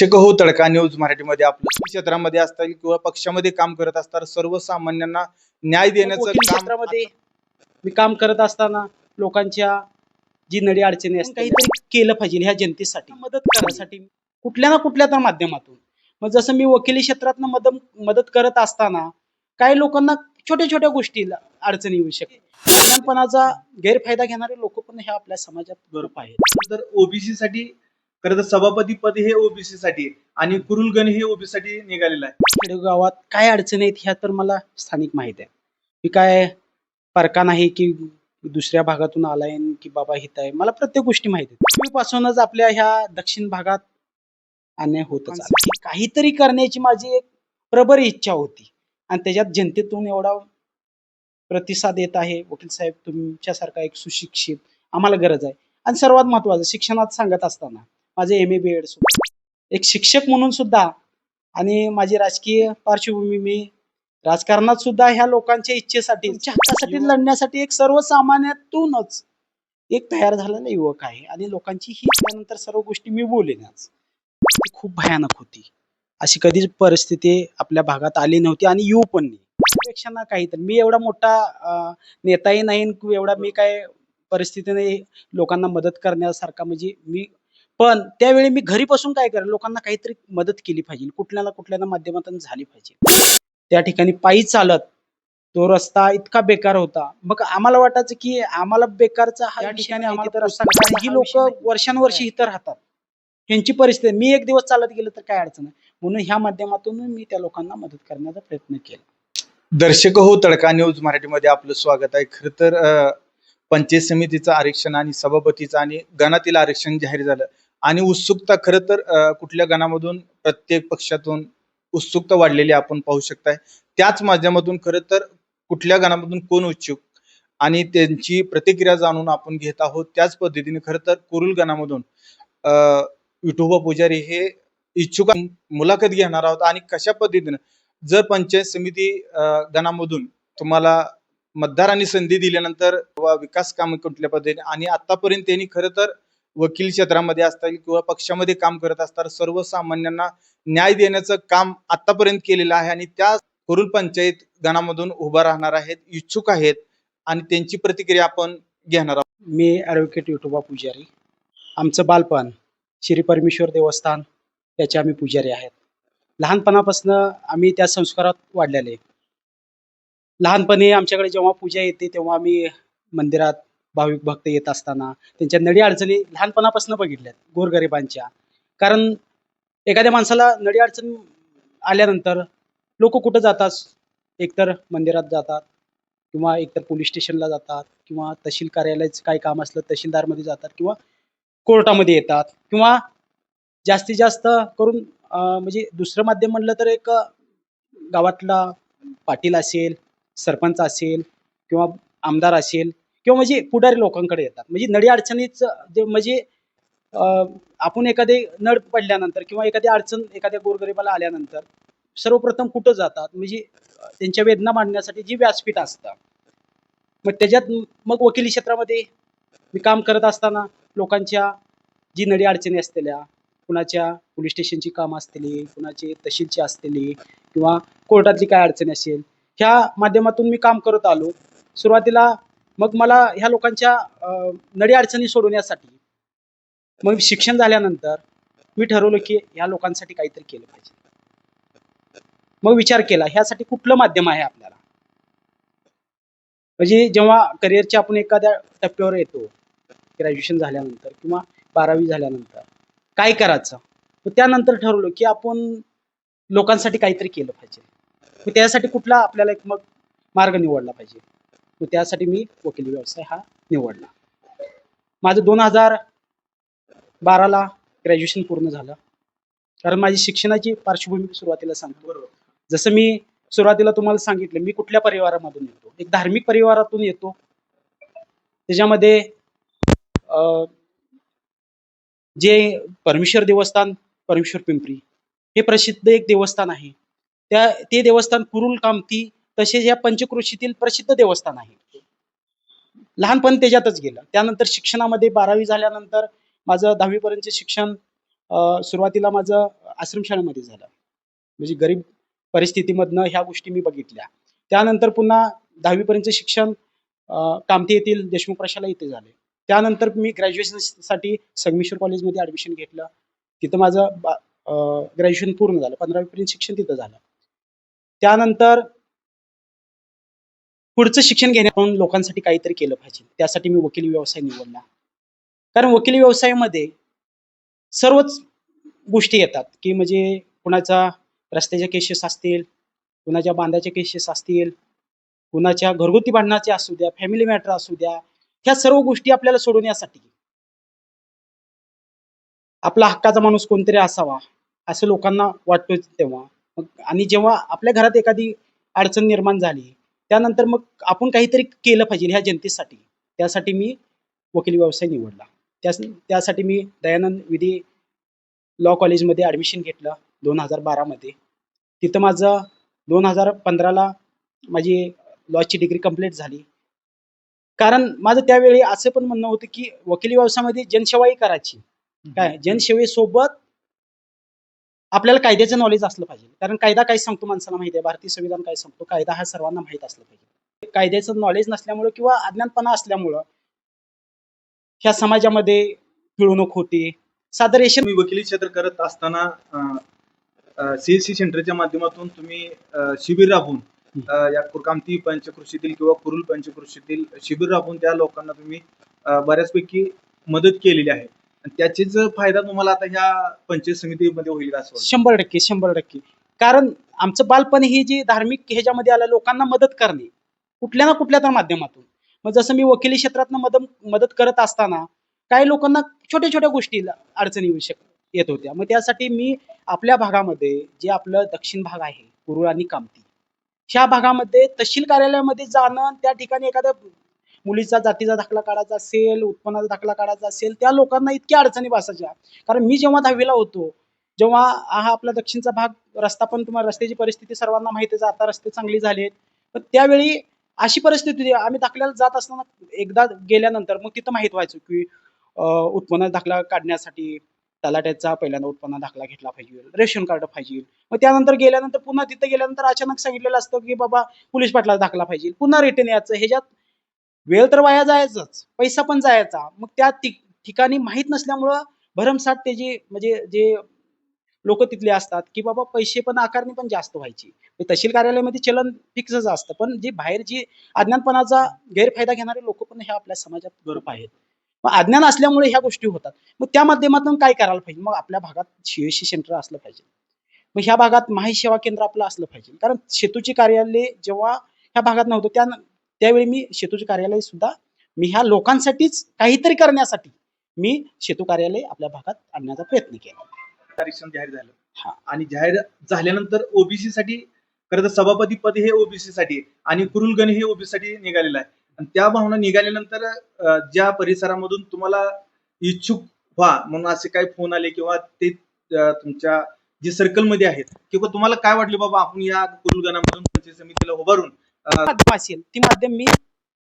दर्शक हो तडका न्यूज मराठीमध्ये आपलं क्षेत्रामध्ये असतील किंवा पक्षामध्ये काम करत असतात सर्वसामान्यांना न्याय देण्याचं वकील काम क्षेत्रामध्ये मी काम करत असताना लोकांच्या जी नडी अडचणी असतात काहीतरी केलं पाहिजे ह्या जनतेसाठी. मदत करण्यासाठी. कुठल्या ना कुठल्या तर माध्यमातून. मग जसं मी वकिली क्षेत्रात मदत मदत करत असताना काही लोकांना छोट्या छोट्या गोष्टीला अडचणी येऊ शकते लहानपणाचा गैरफायदा घेणारे लोक पण ह्या आपल्या समाजात गरप आहेत. तर ओबीसी साठी खरं तर सभापती पद हे ओबीसी साठी आणि कुरुलगण हे ओबीसी साठी निघालेलं आहे. खेडेगावात काय अडचणी आहेत ह्या तर मला स्थानिक माहीत आहे. मी काय फरका नाही की दुसऱ्या भागातून आलाय की बाबा हित आहे. मला प्रत्येक गोष्टी माहिती आहे पासूनच आपल्या ह्या दक्षिण भागात अन्याय होतच काहीतरी करण्याची माझी एक प्रबळ इच्छा होती. आणि त्याच्यात जनतेतून एवढा प्रतिसाद येत आहे. वकील साहेब तुमच्यासारखा एक सुशिक्षित आम्हाला गरज आहे. आणि सर्वात महत्वाचं शिक्षणात सांगत असताना माझे एम ए बी एड सुद्धा. एक शिक्षक म्हणून सुद्धा आणि माझी राजकीय पार्श्वभूमी मी राजकारणात सुद्धा ह्या लोकांच्या इच्छेसाठी हक्कासाठी लढण्यासाठी एक सर्वसामान्यातूनच एक तयार झालेला युवक आहे आणि लोकांची ही त्यानंतर सर्व गोष्टी मी बोलेन आज ती खूप भयानक होती. अशी कधीच परिस्थिती आपल्या भागात आली नव्हती आणि येऊ पण नाही. त्यापेक्षा ना काहीतरी मी एवढा मोठा नेताही नाही एवढा मी काय परिस्थितीने लोकांना मदत करण्यासारखा म्हणजे मी पण त्यावेळी मी घरी बसून काय करेल लोकांना काहीतरी मदत केली पाहिजे. कुठल्या ना कुठल्या ना माध्यमातून झाली पाहिजे. त्या ठिकाणी पायी चालत तो रस्ता इतका बेकार होता. मग आम्हाला वाटायचं की आम्हाला बेकारचा हा ठिकाणी आम्हाला रस्ता ही लोक. वर्षानुवर्षी इथं राहतात. ह्यांची परिस्थिती मी एक दिवस चालत गेलो तर काय अडचण आहे? म्हणून ह्या माध्यमातून मी त्या लोकांना मदत करण्याचा प्रयत्न केला. दर्शक हो तडका न्यूज मराठीमध्ये आपलं स्वागत आहे. खरं तर पंचायत समितीचं आरक्षण आणि सभापतीचं आणि गणातील आरक्षण जाहीर झालं. आणि उत्सुकता खरं तर कुठल्या गणामधून प्रत्येक पक्षातून उत्सुकता वाढलेली आपण पाहू शकताय. त्याच माध्यमातून खरं तर कुठल्या गणामधून कोण उत्सुक आणि त्यांची प्रतिक्रिया जाणून आपण घेत आहोत त्याच पद्धतीने खरं तर कुरुल गणामधून विठोबा पुजारी हे इच्छुक मुलाखत घेणार आहोत आणि कशा पद्धतीनं जर पंचायत समिती अं, गणामधून तुम्हाला मतदारांनी संधी दिल्यानंतर विकास काम कुठल्या पद्धतीने आणि आतापर्यंत त्यांनी खरं तर वकील क्षेत्रामध्ये असतील किंवा पक्षामध्ये काम करत असतात सर्वसामान्यांना न्याय देण्याचं काम आतापर्यंत केलेलं आहे आणि त्या कुरुल पंचायत गणामधून उभा राहणार आहेत इच्छुक आहेत आणि त्यांची प्रतिक्रिया आपण घेणार आहोत. मी ॲडव्होकेट विठोबा पुजारी. आमचं बालपण श्री परमेश्वर देवस्थान याचे आम्ही पुजारी आहेत. लहानपणापासून आम्ही त्या संस्कारात वाढलेले. लहानपणी आमच्याकडे जेव्हा पूजा येते तेव्हा आम्ही मंदिरात भाविक भक्त येत असताना त्यांच्या नडी अडचणी लहानपणापासून बघितल्यात गोरगरिबांच्या. कारण एखाद्या माणसाला नडी अडचण आल्यानंतर लोक कुठं जातात? एकतर मंदिरात जातात किंवा एकतर पोलीस स्टेशनला जातात किंवा तहसील कार्यालयाचं काही काम असलं तहसीलदारमध्ये जातात किंवा कोर्टामध्ये येतात किंवा जास्तीत जास्त करून म्हणजे दुसरं माध्यम म्हणलं तर एक गावातला पाटील असेल सरपंच असेल किंवा आमदार असेल किंवा म्हणजे पुढारी लोकांकडे येतात. म्हणजे नडी अडचणीच जे म्हणजे आपण एखादे नड पडल्यानंतर किंवा एखादी अडचण एखाद्या गोरगरिबाला आल्यानंतर सर्वप्रथम कुठं जातात? म्हणजे त्यांच्या वेदना मांडण्यासाठी जी व्यासपीठ असतं. मग त्याच्यात मग वकिली क्षेत्रामध्ये मी काम करत असताना लोकांच्या जी नडी अडचणी असलेल्या कुणाच्या पोलीस स्टेशनची काम असलेली कुणाची तहसीलची असलेली किंवा कोर्टातली काय अडचणी असेल ह्या माध्यमातून मी काम करत आलो. सुरुवातीला मग मला ह्या लोकांच्या नडी अडचणी सोडवण्यासाठी मग शिक्षण झाल्यानंतर मी ठरवलं की ह्या लोकांसाठी काहीतरी केलं पाहिजे. मग विचार केला ह्यासाठी कुठलं माध्यम आहे आपल्याला? म्हणजे जेव्हा करिअरच्या आपण एखाद्या टप्प्यावर येतो ग्रॅज्युएशन झाल्यानंतर किंवा बारावी झाल्यानंतर काय करायचं? मग त्यानंतर ठरवलं की आपण लोकांसाठी काहीतरी केलं पाहिजे. मग त्यासाठी कुठला आपल्याला एक मग मार्ग निवडला पाहिजे? मग त्यासाठी मी वकिली व्यवसाय हा निवडला. माझं दोन हजार बाराला ग्रॅज्युएशन पूर्ण झालं. कारण माझी शिक्षणाची पार्श्वभूमी सुरुवातीला सांगतो. जसं मी सुरुवातीला तुम्हाला सांगितलं मी कुठल्या परिवारामधून येतो? एक धार्मिक परिवारातून येतो. त्याच्यामध्ये अं, जे परमेश्वर देवस्थान परमेश्वर पिंपरी हे प्रसिद्ध एक देवस्थान आहे. त्या ते देवस्थान कुरुल कामती तसेच या पंचक्रोशीतील प्रसिद्ध देवस्थान आहे. लहानपण त्याच्यातच गेलं. त्यानंतर शिक्षणामध्ये बारावी झाल्यानंतर माझं दहावीपर्यंतचे शिक्षण सुरुवातीला माझं आश्रमशाळेमध्ये झालं. म्हणजे गरीब परिस्थितीमधनं ह्या गोष्टी मी बघितल्या. त्यानंतर पुन्हा दहावीपर्यंतचे शिक्षण कामठी येथील देशमुख प्रशाला इथे झाले. त्यानंतर मी ग्रॅज्युएशनसाठी संगमेश्वर कॉलेजमध्ये ॲडमिशन घेतलं. तिथं माझं ग्रॅज्युएशन पूर्ण झालं. पंधरावीपर्यंत शिक्षण तिथं झालं. त्यानंतर पुढचं शिक्षण घेण्यापासून लोकांसाठी काहीतरी केलं पाहिजे. त्यासाठी मी वकिली व्यवसाय निवडला. कारण वकिली व्यवसायामध्ये सर्वच गोष्टी येतात की म्हणजे कुणाचा रस्त्याच्या केसेस असतील कुणाच्या बांधाच्या केसेस असतील कुणाच्या घरगुती भांडणाचे असू द्या फॅमिली मॅटर असू द्या ह्या सर्व गोष्टी आपल्याला सोडवण्यासाठी आपला हक्काचा माणूस कोणतरी असावा असं लोकांना वाटतो तेव्हा. आणि जेव्हा आपल्या घरात एखादी अडचण निर्माण झाली त्यानंतर मग आपण काहीतरी केलं पाहिजे ह्या जनतेसाठी. त्यासाठी मी वकिली व्यवसाय निवडला. त्यास त्यासाठी मी दयानंद विधी लॉ कॉलेजमध्ये ॲडमिशन घेतलं दोन हजार बारामध्ये तिथं माझं दोन हजार पंधराला माझी लॉची डिग्री कंप्लीट झाली. कारण माझं त्यावेळी असं पण म्हणणं होतं की वकिली व्यवसायामध्ये जनसेवाही करायची. काय? जनसेवेसोबत आपल्याला कायद्याचं नॉलेज असलं पाहिजे. कारण कायदा काय सांगतो माणसाला माहिती आहे? भारतीय संविधान काय सांगतो? कायदा हा सर्वांना माहीत असलं पाहिजे. कायद्याचं नॉलेज नसल्यामुळं किंवा अज्ञानपणा असल्यामुळं ह्या समाजामध्ये पिळवणूक होती. सादर रेशन तुम्ही वकिली क्षेत्र करत असताना सीएससी सेंटरच्या माध्यमातून तुम्ही शिबिर राबवून या कुरकामती पंचकृषीतील किंवा कुरुल पंचकृषीतील शिबिर राबवून त्या लोकांना तुम्ही बऱ्याचपैकी मदत केलेली आहे. त्याचीच फायदा तुम्हाला आता ह्या पंचायत समितीमध्ये होईल का असं वाटतं? शंभर टक्के शंभर टक्के. कारण आमचं बालपण ही जे धार्मिक ह्याच्यामध्ये आलं लोकांना मदत करणे कुठल्या ना कुठल्या तर माध्यमातून. मग जसं मी वकिली क्षेत्रात मदत मदत करत असताना काही लोकांना छोट्या छोट्या गोष्टी अडचणी येऊ शक येत होत्या. मग त्यासाठी मी आपल्या भागामध्ये जे आपलं दक्षिण भाग आहे कुरुळ आणि कामती ह्या भागामध्ये तहसील कार्यालयामध्ये जाणं त्या ठिकाणी एखाद्या मुलीचा जातीचा दाखला काढायचा असेल उत्पन्नाचा दाखला काढायचा असेल त्या लोकांना इतक्या अडचणी बसायच्या कारण मी जेव्हा दहावीला होतो जेव्हा हा आपला दक्षिणचा भाग रस्ता पण तुम्हाला रस्त्याची परिस्थिती सर्वांना माहितीच आहे, आता रस्ते चांगले झालेत. पण त्यावेळी अशी परिस्थिती होती आम्ही दाखल्याला जात असताना एकदा गेल्यानंतर मग तिथं माहीत व्हायचं की उत्पन्नाचा उत्पन्न दाखला काढण्यासाठी तलाट्याचा पहिल्यांदा उत्पन्न दाखला घेतला पाहिजे रेशन कार्ड पाहिजे. मग त्यानंतर गेल्यानंतर पुन्हा तिथं गेल्यानंतर अचानक सांगितलेलं असतं की बाबा पोलीस पाटला दाखला पाहिजे. पुन्हा रिटर्न यायचं. ह्याच्यात वेळ तर वाया जायचाच पैसा पण जायचा. मग त्या ठिकाणी माहीत नसल्यामुळं भरमसाठ ते जे म्हणजे जे लोक तिथले असतात की बाबा पैसे पण आकारणी पण जास्त व्हायची. म्हणजे तहसील कार्यालयामध्ये चलन फिक्सच असतं. पण जे बाहेर जी अज्ञानपणाचा गैरफायदा घेणारे लोक पण हे आपल्या समाजात गरप आहेत. मग अज्ञान असल्यामुळे ह्या गोष्टी होतात. मग त्या माध्यमातून काय करायला पाहिजे? मग आपल्या भागात सीएसी सेंटर असलं पाहिजे. मग ह्या भागात माही सेवा केंद्र आपलं असलं पाहिजे. कारण सेतूची कार्यालय जेव्हा ह्या भागात नव्हतं त्या त्यावेळी मी सेतूचे कार्यालय सुद्धा मी ह्या लोकांसाठीच काहीतरी करण्यासाठी मी सेतू कार्यालय आपल्या भागात आणण्याचा प्रयत्न केला. जाहीर झालं. हा. आणि जाहीर झाल्यानंतर ओबीसी साठी खरं तर सभापती पद हे ओबीसी साठी आणि कुरुलगण हे ओबीसी साठी निघालेलं आहे. आणि त्या भावना निघाल्यानंतर ज्या परिसरामधून तुम्हाला इच्छुक व्हा म्हणून असे काही फोन आले किंवा ते तुमच्या जे सर्कलमध्ये आहेत किंवा तुम्हाला काय वाटले बाबा आपण या कुरुलगणामधून पंचायत समितीला उभारून माध्यम असेल ती माध्यम मी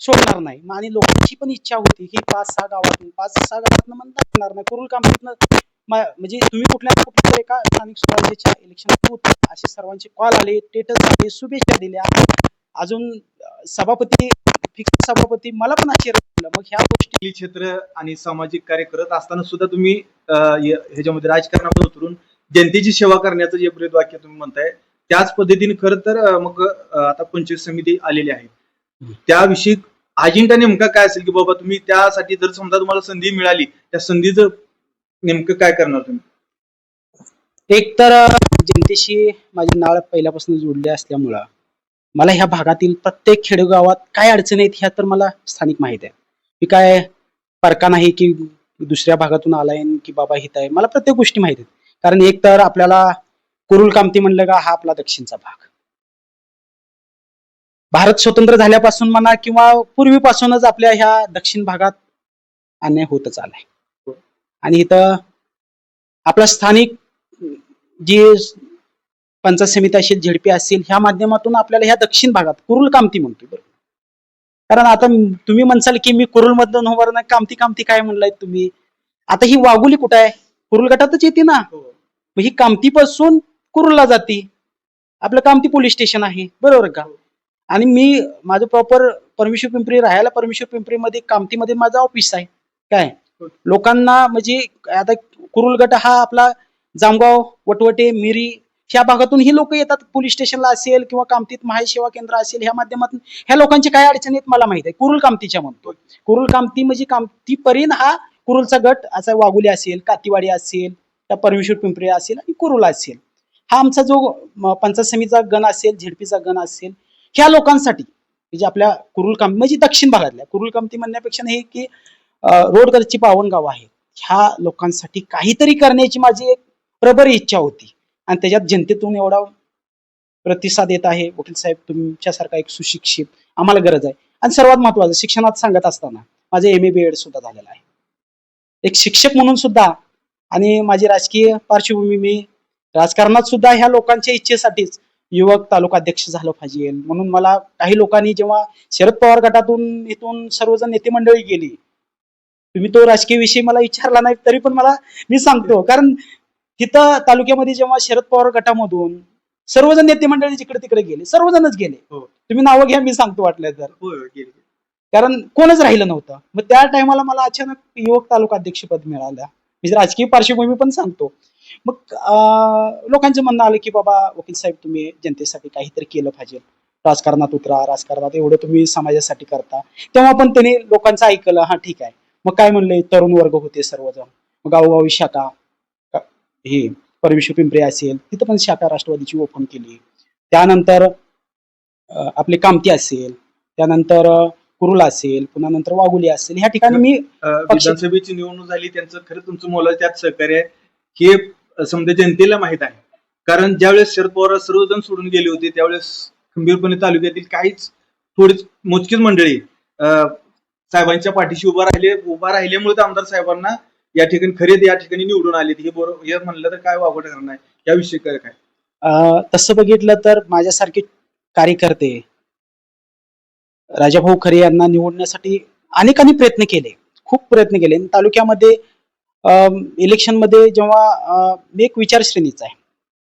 सोडणार नाही. आणि लोकांची पण इच्छा होती की पाच सहा गावातून पाच सहा गावातून म्हणता येणार नाही. कुरुल कामतीतनं म्हणजे तुम्ही कुठल्या ना कुठल्या एका स्थानिक स्वराज्याच्या इलेक्शन असे सर्वांचे कॉल आले टेटस आले शुभेच्छा दिल्या. अजून सभापती फिक्स सभापती मला पण आश्चर्य वाटलं. मग ह्या गोष्टी क्षेत्र आणि सामाजिक कार्य करत असताना सुद्धा तुम्ही ह्याच्यामध्ये राजकारणामध्ये उतरून जनतेची सेवा करण्याचं जे ब्रीद वाक्य तुम्ही म्हणताय त्याच पद्धतीने खरं तर मग आता पंचायत समिती आलेली आहे. त्याविषयी अजेंडा नेमका काय असेल की बाबा तुम्ही त्यासाठी जर समजा तुम्हाला संधी मिळाली त्या संधीचं नेमकं काय करणार तुम्ही? एक तर जनतेशी माझी नाळ पहिल्यापासून जोडली असल्यामुळं मला ह्या भागातील प्रत्येक खेडेगावात काय अडचणी आहेत ह्या तर मला स्थानिक माहीत आहे. मी काय परका नाही की दुसऱ्या भागातून आलाय की बाबा हित आहे मला प्रत्येक गोष्टी माहीत आहेत. कारण एक तर आपल्याला कुरुल कामती म्हणलं का हा आपला दक्षिणचा भाग. भारत स्वतंत्र झाल्यापासून म्हणा किंवा पूर्वीपासूनच आपल्या ह्या दक्षिण भागात अन्याय होतच आलाय. आणि इथं आपला स्थानिक जी पंचायत समिती असेल झेडपी असेल ह्या माध्यमातून आपल्याला ह्या दक्षिण भागात कुरुल कामती म्हणतोय बरोबर. कारण आता तुम्ही म्हणसाल की मी कुरुल मधून उभार ना कामती कामती काय म्हणलाय तुम्ही? आता ही वाघुली कुठं आहे? कुरुल गटातच येते ना. मग ही कामतीपासून कुरुलला जाते. आपलं कामती पोलीस स्टेशन आहे. बरोबर का? आणि मी माझं प्रॉपर परमेश्वर पिंपरी राहायला परमेश्वर पिंपरीमध्ये कामतीमध्ये माझं ऑफिस आहे. काय? लोकांना म्हणजे आता कुरुल गट हा आपला जामगाव वटवटे मिरी ह्या भागातून ही लोक येतात. पोलीस स्टेशनला असेल किंवा कामतीत महाय सेवा केंद्र असेल ह्या माध्यमातून ह्या लोकांची काय अडचणी आहेत मला माहीत आहे. कुरुल कामतीच्या म्हणतो कुरुल कामती म्हणजे कामती परीन हा कुरुलचा गट असा वाघुली असेल कातीवाडी असेल त्या परमेश्वर पिंपरी असेल आणि कुरुल असेल. हा आमचा जो पंचायत समितीचा गण असेल झेडपीचा गण असेल ह्या लोकांसाठी म्हणजे आपल्या कुरुल कामती म्हणजे दक्षिण भागातल्या कुरुल कामती म्हणण्यापेक्षा हे की रोडकडची पावन गाव आहे ह्या लोकांसाठी काहीतरी करण्याची माझी एक प्रबळ इच्छा होती. आणि त्याच्यात जनतेतून एवढा प्रतिसाद येत आहे. वकील साहेब तुमच्यासारखा एक सुशिक्षित आम्हाला गरज आहे. आणि सर्वात महत्वाचं शिक्षणात सांगत असताना माझं एम ए बी एड सुद्धा झालेलं आहे. एक शिक्षक म्हणून सुद्धा आणि माझी राजकीय पार्श्वभूमी मी राजकारणात सुद्धा ह्या लोकांच्या इच्छेसाठीच युवक तालुका अध्यक्ष झालं पाहिजे. म्हणून मला काही लोकांनी जेव्हा शरद पवार गटातून इथून सर्वजण नेते मंडळी गेली तुम्ही तो राजकीय विषय मला विचारला नाही तरी पण मला मी सांगतो. कारण तिथं तालुक्यामध्ये जेव्हा शरद पवार गटामधून सर्वजण नेते मंडळी जिकडे तिकडे गेले सर्वजणच गेले. हो. तुम्ही नावं घ्या मी सांगतो वाटलं तर. कारण कोणच राहिलं नव्हतं. मग त्या टायमाला मला अचानक युवक तालुका अध्यक्षपद मिळालं. म्हणजे राजकीय पार्श्वभूमी पण सांगतो. मग लोकांचं म्हणणं आलं की बाबा वकील साहेब तुम्ही जनतेसाठी काहीतरी केलं पाहिजे. राजकारणात उतरा राजकारणात एवढं तुम्ही समाजासाठी करता. तेव्हा पण त्यांनी लोकांचं ऐकलं हा ठीक आहे. मग काय म्हणले? तरुण वर्ग होते सर्वजण. मग गावोगावी शाखा हे परमेश्वर पिंपरी असेल तिथं पण शाखा राष्ट्रवादीची ओपन केली. त्यानंतर आपले कामती असेल त्यानंतर कुरुला असेल पुन्हा नंतर वाघुली असेल ह्या ठिकाणी मी विधानसभेची निवडणूक झाली त्यांचं खरं तुमचं मोलाचं त्यात सहकार्य हे समजा जनतेला माहीत आहे. कारण ज्यावेळेस शरद पवार सर्वजण सोडून गेले होते त्यावेळेस खंबीरपणे तालुक्यातील काहीच थोडीच मोजकीच मंडळी अं, साहेबांच्या पाठीशी उभा राहिले उभा राहिल्यामुळे तर आमदार साहेबांना या ठिकाणी खरेदी या ठिकाणी निवडून आले हे बरोबर हे म्हणलं तर काय वावड करणार याविषयी काय काय? तसं बघितलं तर माझ्यासारखे कार्यकर्ते राजाभाऊ खरे यांना निवडण्यासाठी अनेकांनी प्रयत्न केले. खूप प्रयत्न केले. आणि तालुक्यामध्ये इलेक्शनमध्ये जेव्हा मी एक विचारश्रेणीचा आहे.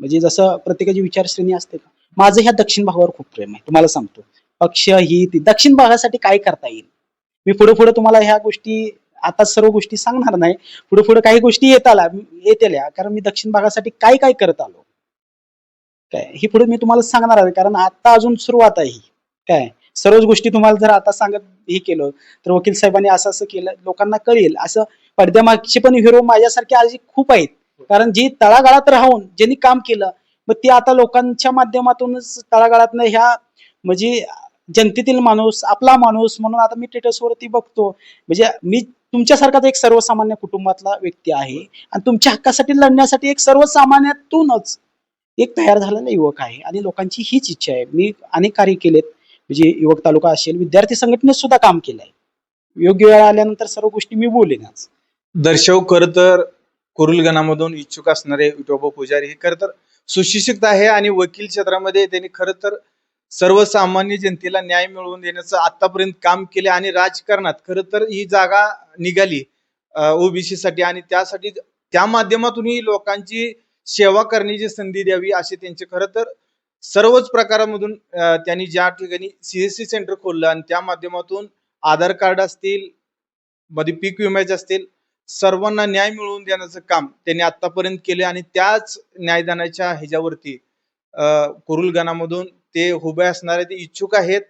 म्हणजे जसं प्रत्येकाची विचारश्रेणी असते का? माझं ह्या दक्षिण भागावर खूप प्रेम आहे तुम्हाला सांगतो. पक्ष ही ती दक्षिण भागासाठी काय करता येईल? मी पुढे पुढे तुम्हाला ह्या गोष्टी आता सर्व गोष्टी सांगणार नाही. पुढे पुढे काही गोष्टी येत आल्या येतेल्या कारण मी दक्षिण भागासाठी काय काय करत आलो? काय? ही पुढे मी तुम्हाला सांगणार आहे कारण आता अजून सुरुवात आहे ही. काय? सर्वच गोष्टी तुम्हाला जर आता सांगत हे केलं तर वकील साहेबांनी असं असं केलं लोकांना कळेल. असं पडद्यामागचे पण हिरो माझ्यासारखे आज खूप आहेत. कारण जी तळागाळात राहून ज्यांनी काम केलं मग ती आता लोकांच्या माध्यमातूनच तळागाळातनं ह्या म्हणजे जनतेतील माणूस आपला माणूस म्हणून आता मी स्टेटसवरती बघतो. म्हणजे मी तुमच्यासारखाच एक सर्वसामान्य कुटुंबातला व्यक्ती आहे. आणि तुमच्या हक्कासाठी लढण्यासाठी एक सर्वसामान्यातूनच एक तयार झालेला युवक आहे. आणि लोकांची हीच इच्छा आहे. मी अनेक कार्य केलेत. म्हणजे युवक तालुका असेल विद्यार्थी संघटनेत सुद्धा काम केलंय. योग्य वेळ आल्यानंतर सर्व गोष्टी मी बोलेनच. दर्शव खरं तर कुरुलगणामधून इच्छुक असणारे विठोबा पुजारी हे खरं तर सुशिक्षित आहे आणि वकील क्षेत्रामध्ये त्यांनी खरं तर सर्वसामान्य जनतेला न्याय मिळवून देण्याचं आतापर्यंत काम केले आणि राजकारणात खरं तर ही जागा निघाली ओबीसी साठी आणि त्यासाठी त्या माध्यमातूनही लोकांची सेवा करण्याची संधी द्यावी असे त्यांचे खरं तर सर्वच प्रकारामधून त्यांनी ज्या ठिकाणी सीएससी सेंटर खोललं आणि त्या माध्यमातून आधार कार्ड असतील मध्ये पीक विम्याचे असतील सर्वांना न्याय मिळवून देण्याचं काम त्यांनी आतापर्यंत केले आणि त्याच न्यायदानाच्या ह्याच्यावरती अं, ते उभे असणारे ते इच्छुक आहेत.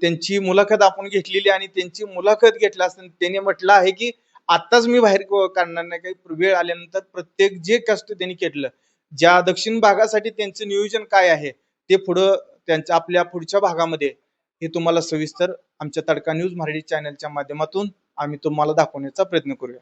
त्यांची मुलाखत आपण घेतलेली आणि त्यांची मुलाखत घेतल्या असताना त्यांनी म्हटलं आहे की आत्ताच मी बाहेर काढणार नाही. काही वेळ आल्यानंतर प्रत्येक जे कष्ट त्यांनी केलं ज्या दक्षिण भागासाठी त्यांचं नियोजन काय आहे ते पुढं त्यांच्या आपल्या पुढच्या भागामध्ये हे तुम्हाला सविस्तर आमच्या तडका न्यूज मराठी चॅनलच्या माध्यमातून आम्ही तुम्हाला दाखवण्याचा प्रयत्न करूया.